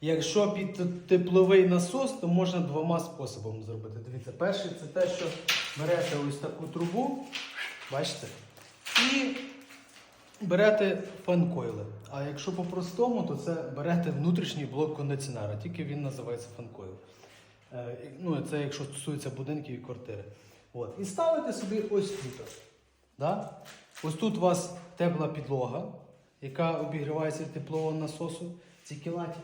Якщо під тепловий насос, то можна двома способами зробити. Дивіться, перший це те, що берете ось таку трубу, бачите, і берете фанкойли. А якщо по-простому, то це берете внутрішній блок кондиціонера, тільки він називається фанкойл. Е, Ну, це якщо стосується будинків і квартири. От. І ставите собі ось тут. Да? Ось тут у вас тепла підлога, яка обігрівається від теплового насосу, ці кілаті.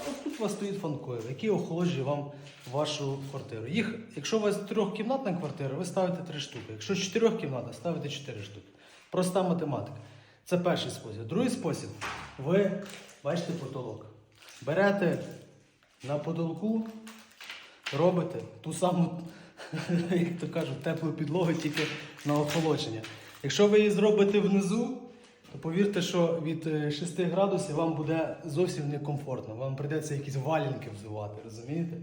Ось тут у вас стоїть фанкойл, який охолоджує вам вашу квартиру. Їх, якщо у вас трьохкімнатна квартира, ви ставите три штуки. Якщо чотирьохкімнатна, ставите чотири штуки. Проста математика. Це перший спосіб. Другий спосіб, ви бачите потолок. Берете на потолку, робите ту саму, як то кажуть, теплу підлогу тільки на охолодження. Якщо ви її зробите внизу, то повірте, що від е, 6 градусів вам буде зовсім некомфортно. Вам прийдеться якісь валянки взувати, розумієте?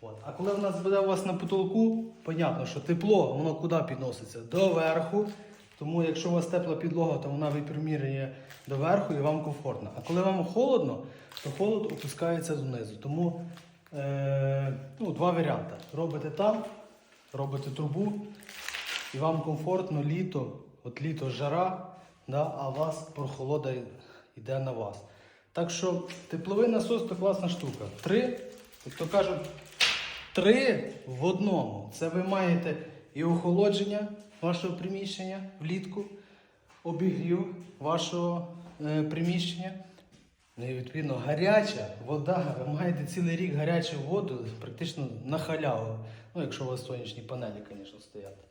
От. А коли в нас буде у вас на потолку, понятно, що тепло, воно куди підноситься? Доверху. Тому якщо у вас тепла підлога, то вона випромірює доверху і вам комфортно. А коли вам холодно, то холод опускається донизу. Тому е, ну, два варіанти. Робите там, робите трубу, і вам комфортно літо, от літо жара, да, а вас прохолода йде на вас. Так що тепловий насос це класна штука. Три, як то кажуть, три в одному. Це ви маєте і охолодження вашого приміщення влітку, обігрів вашого е, приміщення. Ну і відповідно гаряча вода. Ви маєте цілий рік гарячу воду, практично на халяву. Ну, якщо у вас сонячні панелі, звісно, стоять.